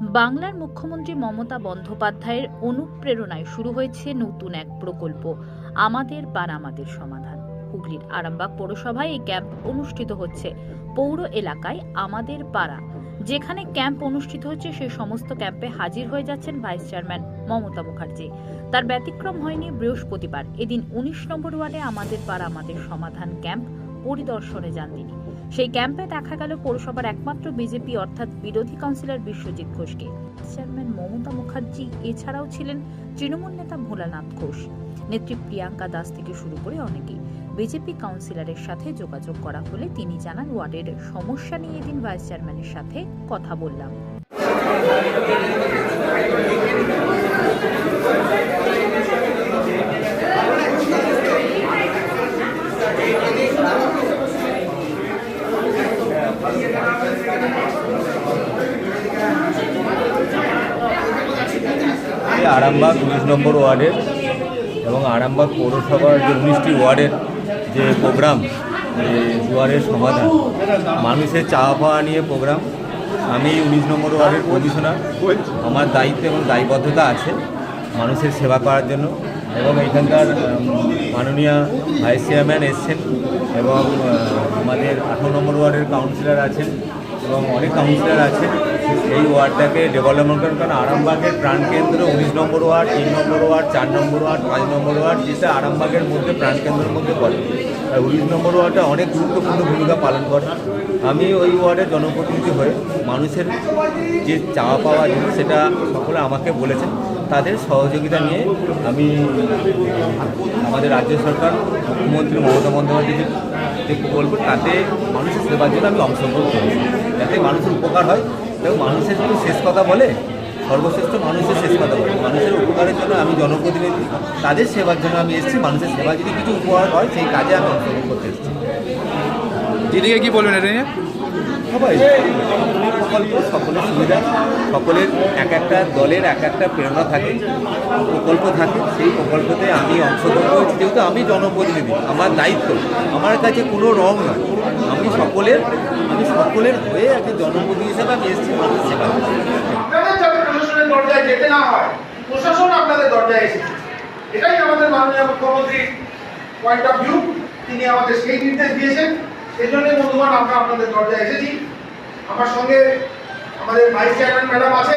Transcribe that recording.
বাংলার মুখ্যমন্ত্রী মমতা বন্দ্যোপাধ্যায়ের অনুপ্রেরণায় শুরু হয়েছে নতুন এক প্রকল্প, আমাদের পার আমাদের সমাধান। হুগলির আরামবাগ পৌরসভায় এই ক্যাম্প অনুষ্ঠিত হচ্ছে। পৌর এলাকায় আমাদের পাড়া, যেখানে ক্যাম্প অনুষ্ঠিত হচ্ছে, সেই সমস্ত ক্যাম্পে হাজির হয়ে যাচ্ছেন ভাইস চেয়ারম্যান মমতা মুখার্জি। তার ব্যতিক্রম হয়নি বৃহস্পতিবার। এদিন উনিশ নম্বর ওয়ার্ডে আমাদের পাড়া আমাদের সমাধান ক্যাম্প পরিদর্শনে যান তিনি। সেই ক্যাম্পে দেখা গেল পৌরসভার একমাত্র বিজেপি, অর্থাৎ বিরোধী কাউন্সিলর বিশ্বজিৎ ঘোষকে। চেয়ারম্যান মমতা মুখার্জি এছাড়াও ছিলেন তৃণমূল নেতা ভোলানাথ ঘোষ। নেত্রী প্রিয়াঙ্কা দাস থেকে শুরু করে অনেকেই বিজেপি কাউন্সিলরের সাথে যোগাযোগ করা হলে তিনি জানান, ওয়ার্ডের সমস্যা নিয়ে এদিন ভাইস চেয়ারম্যানের সাথে কথা বললাম। আরামবাগ উনিশ নম্বর ওয়ার্ডের এবং আরামবাগ পৌরসভার যে উনিশটি ওয়ার্ডের যে প্রোগ্রাম দুয়ারের সমাধান, মানুষের চাওয়া পাওয়া নিয়ে প্রোগ্রাম। আমি উনিশ নম্বর ওয়ার্ডের কমিশনার। আমার দায়িত্ব এবং দায়বদ্ধতা আছে মানুষের সেবা করার জন্য এবং এখানকার মাননীয় ভাইস চেয়ারম্যান এসছেন এবং আমাদের আঠারো নম্বর ওয়ার্ডের কাউন্সিলর আছেন। এবং অনেক কাউন্সিলর আছে। এই ওয়ার্ডটাকে ডেভেলপমেন্ট করার কারণ আরামবাগের প্রাণকেন্দ্র উনিশ নম্বর ওয়ার্ড, তিন নম্বর ওয়ার্ড, চার নম্বর ওয়ার্ড, পাঁচ নম্বর ওয়ার্ড যেটা আরামবাগের মধ্যে প্রাণকেন্দ্রের মধ্যে পড়ে। আর উনিশ নম্বর ওয়ার্ডটা অনেক গুরুত্বপূর্ণ ভূমিকা পালন করে। আমি ওই ওয়ার্ডের জনপ্রতিনিধি হয়ে মানুষের যে চাওয়া পাওয়া জিনিস সেটা সকলে আমাকে বলেছেন। তাদের সহযোগিতা নিয়ে আমি আমাদের রাজ্য সরকার, মুখ্যমন্ত্রী মমতা বন্দ্যোপাধ্যায় যে- প্রকল্প তাতে মানুষের সেবার জন্য আমি অংশগ্রহণ করি যাতে মানুষের উপকার হয় এবং মানুষের যদি শেষ কথা বলে সর্বশ্রেষ্ঠ মানুষের শেষ কথা বলে। মানুষের উপকারের জন্য আমি জনপ্রতিনিধি তাদের সেবার জন্য আমি এসেছি। মানুষের সেবা যদি কিছু উপকার হয় সেই কাজে আমি অংশগ্রহণ করতে এসেছি। দিদিকে কি বলবেন এটা নিয়ে? সবাই। প্রকল্প, সকলের সুবিধা, সকলের এক একটা দলের এক একটা প্রেরণা থাকে, প্রকল্প থাকে, সেই প্রকল্পতে আমি অংশগ্রহণ করেছি। যেহেতু আমি জনপ্রতিনিধি, আমার দায়িত্ব, আমার কাছে কোনো রং নয়। আমি সকলের আমি সকলের হয়ে একজন জনপ্রতিনিধি হিসেবে আমি এসেছি, মানুষ সেবা প্রশাসন আপনাদের দরজায় এসেছে। এটাই আমাদের মাননীয় মুখ্যমন্ত্রীর পয়েন্ট অফ ভিউ তিনি আমাদের সেই নির্দেশ দিয়েছেন। সেই জন্যই বন্ধুগণ, আমরা আপনাদের দরজায় এসেছি। আমার সঙ্গে আমাদের ভাইস চেয়ারম্যান ম্যাডাম আছে।